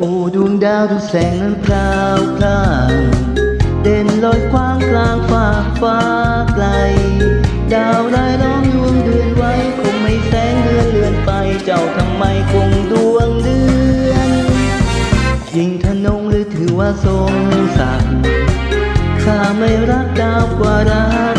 โอ้ดวงดาวดูแสงนั้นพราวพรางเด่นลอยคว้างกลางฟ้ากฟ้าไกล ดาวรายล้อมดวงเดือนไว้ คงไม่แสงเดือนเลือนไป เจ้าทำไมคงดวงเดือน ยิ่งทนงหรือถือว่าทรงศักดิ์ข้าไม่รักดาวกว่ารัก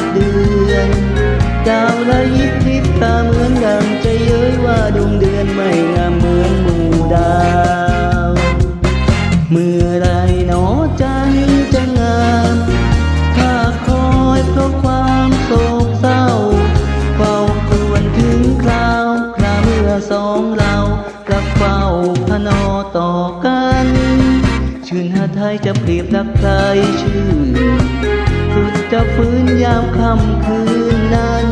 เมื่อไรหนอใจจะงามถ้าคอยเพราะความโศกเศร้าเฝ้าครวญถึงคราวคราเมื่อสองเรารักเฝ้าพนอต่อกัน ชื่นหาไทยจะเปรียบรักใครชื่นสุดจะฟื้นยามค่ำคืนนั้น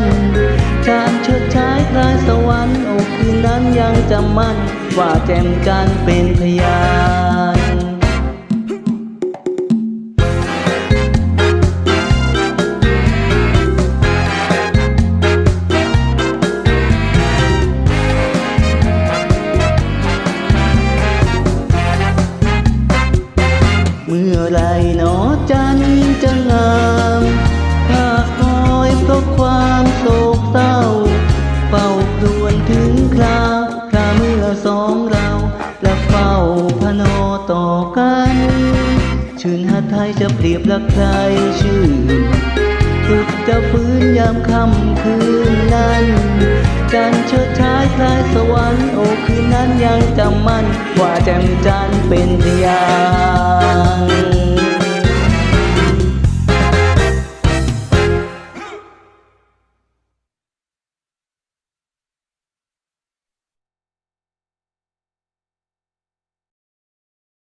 จานเชิดชายคลายสวรรค์โอ้คืนนั้นยังจำมั่นว่าแจ่มจันเป็นพยาน เมื่อไรหนอจันจะงามถ้าคอยเพราะความโศกเศร้าเฝ้าครวญถึงคราวคราเมื่อสองเราและเฝ้าพนอต่อกัน ชื่นหาไทยจะเปรียบรักใครชื่นสุดจะฟื้นยามค่ำคืนนั้นจันทร์เชิดชา ยคลายสวรรค์โอ้คืนนั้นยังจำมั่นว่าแจ่มจันทร์เป็นพยาน